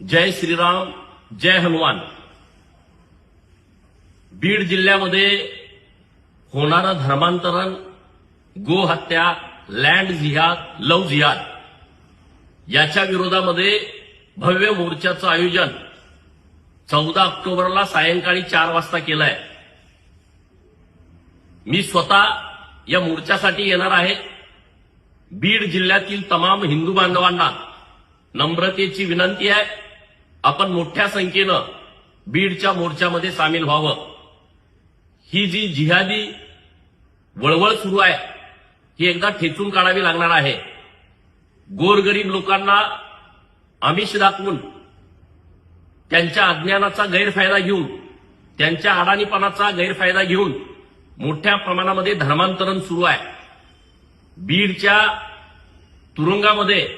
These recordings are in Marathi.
जय श्रीराम जय हनुमान. बीड जिल्ह्यामध्ये होणारं धर्मांतरण गोहत्या लँड जिहाद लव जिहाद याच्या विरोधामध्ये भव्य मोर्चाचं आयोजन चौदा ऑक्टोबरला सायंकाळी चार वाजता केलंय. मी स्वतः या मोर्चासाठी येणार आहे. बीड जिल्ह्यातील तमाम हिंदू बांधवांना नम्रतेची विनंती आहे. आपण मोठ्या संख्येनं बीडच्या मोर्चामध्ये सामील व्हावं. ही जी जिहादी वळवळ सुरू आहे ही एकदा ठेचून काढावी लागणार आहे. गोरगरीब लोकांना आमिष दाखवून त्यांच्या अज्ञानाचा गैरफायदा घेऊन त्यांच्या अडाणीपणाचा गैरफायदा घेऊन मोठ्या प्रमाणामध्ये धर्मांतरण सुरू आहे. बीडच्या तुरुंगामध्ये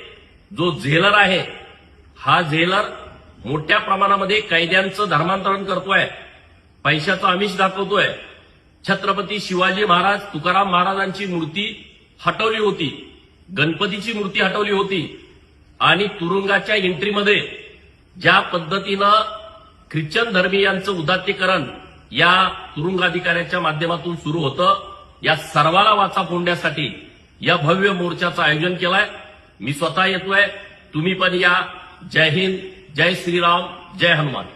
जो झेलर आहे हा झेलर मोठ्या प्रमाणामध्ये कैद्यांचं धर्मांतरण करतोय. पैशाचं आमिष दाखवतोय. छत्रपती शिवाजी महाराज तुकाराम महाराजांची मूर्ती हटवली होती. गणपतीची मूर्ती हटवली होती. आणि तुरुंगाच्या एंट्रीमध्ये ज्या पद्धतीनं ख्रिश्चन धर्मीयांचं उदात्तीकरण या तुरुंगाधिकाऱ्याच्या माध्यमातून सुरू होतं या सर्वाला वाचा फोडण्यासाठी या भव्य मोर्चाचं आयोजन केलंय. मी स्वतः येतोय. तुम्ही पण या. जय हिंद. जय श्रीराम जय हनुमान।